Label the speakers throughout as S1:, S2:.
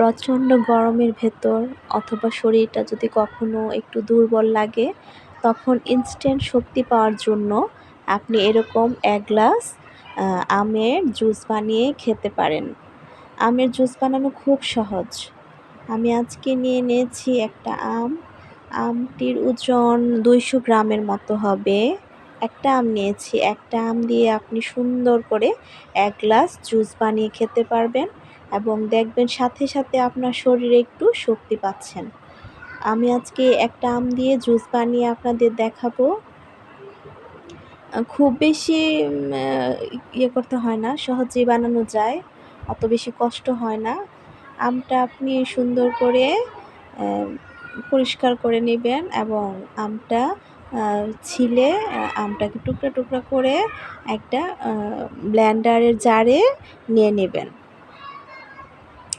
S1: প্রচণ্ড গরমের ভেতর অথবা শরীরটা যদি কখনো একটু দুর্বল লাগে, তখন ইনস্ট্যান্ট শক্তি পাওয়ার জন্য আপনি এরকম এক গ্লাস আমের জুস বানিয়ে খেতে পারেন। আমের জুস বানানো খুব সহজ। আমি আজকে নিয়ে নিয়েছি একটা আম। আমটির ওজন দুইশো গ্রামের মতো হবে। একটা আম নিয়েছি। একটা আম দিয়ে আপনি সুন্দর করে এক গ্লাস জুস বানিয়ে খেতে পারবেন। এবং দেখবেন সাথে সাথে আপনার শরীরে একটু শক্তি পাচ্ছেন। আমি আজকে একটা আম দিয়ে জুস বানিয়ে আপনাদের দেখাবো। খুব বেশি ইয়ে করতে হয় না, সহজেই বানানো যায়, অত বেশি কষ্ট হয় না। আমটা আপনি সুন্দর করে পরিষ্কার করে নেবেন এবং আমটা ছিলে আমটাকে টুকরা টুকরা করে একটা ব্ল্যান্ডারের জারে নিয়ে নেবেন।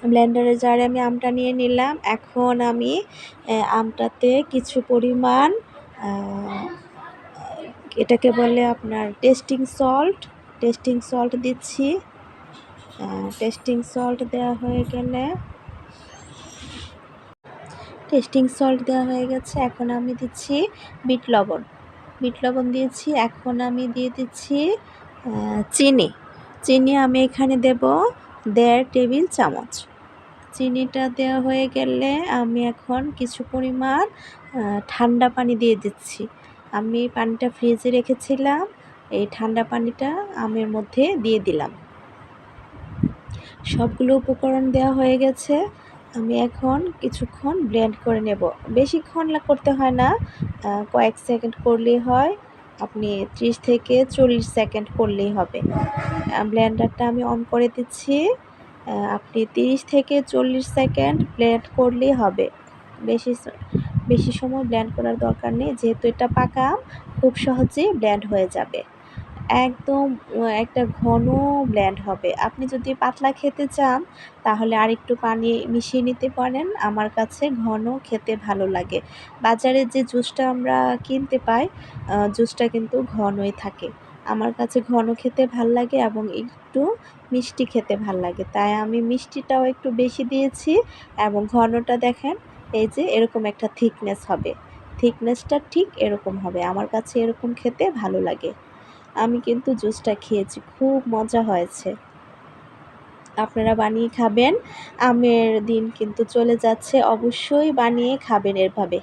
S1: ব্লেন্ডারের জারে আমি আমটা নিয়ে নিলাম। এখন আমি আমটাতে কিছু পরিমাণ এটাকে বলে আপনার টেস্টিং সল্ট টেস্টিং সল্ট দিচ্ছি। টেস্টিং সল্ট দেওয়া হয়ে গেলে, টেস্টিং সল্ট দেওয়া হয়ে গেছে। এখন আমি দিচ্ছি বিট লবণ। বিট লবণ দিয়েছি। এখন আমি দিয়ে দিচ্ছি চিনি। চিনি আমি এখানে দেব দেড় টেবিল চামচ। চিনিটা দেওয়া হয়ে গেলে আমি এখন কিছু পরিমাণ ঠান্ডা পানি দিয়ে দিচ্ছি। আমি পানিটা ফ্রিজে রেখেছিলাম, এই ঠান্ডা পানিটা আমের মধ্যে দিয়ে দিলাম। সবগুলো উপকরণ দেওয়া হয়ে গেছে। আমি এখন কিছুক্ষণ ব্লেন্ড করে নেব। বেশিক্ষণ করতে হয় না কয়েক সেকেন্ড করলেই হয়। আপনি ত্রিশ থেকে চল্লিশ সেকেন্ড করলেই হবে। ব্লেন্ডারটা আমি অন করে দিচ্ছি। আপনি তিরিশ থেকে চল্লিশ সেকেন্ড ব্লেন্ড করলেই হবে। বেশি বেশি সময় ব্লেন্ড করার দরকার নেই। যেহেতু এটা পাকা খুব সহজেই ব্লেন্ড হয়ে যাবে। একদম একটা ঘন ব্ল্যান্ড হবে। আপনি যদি পাতলা খেতে চান, তাহলে আর একটু পানি মিশিয়ে নিতে পারেন। আমার কাছে ঘন খেতে ভালো লাগে। বাজারে যে জুসটা আমরা কিনতে পাই জুসটা কিন্তু ঘনই থাকে। আমার কাছে ঘন খেতে ভালো লাগে এবং একটু মিষ্টি খেতে ভালো লাগে। তাই আমি মিষ্টিটাও একটু বেশি দিয়েছি এবং ঘনটা দেখেন, এই যে এরকম একটা থিকনেস হবে। থিকনেসটা ঠিক এরকম হবে। আমার কাছে এরকম খেতে ভালো লাগে। আমি কিন্তু জুসটা খেয়েছি, খুব মজা হয়েছে। আপনারা বানিয়ে খাবেন। আমের দিন কিন্তু চলে যাচ্ছে। অবশ্যই বানিয়ে খাবেন এরভাবে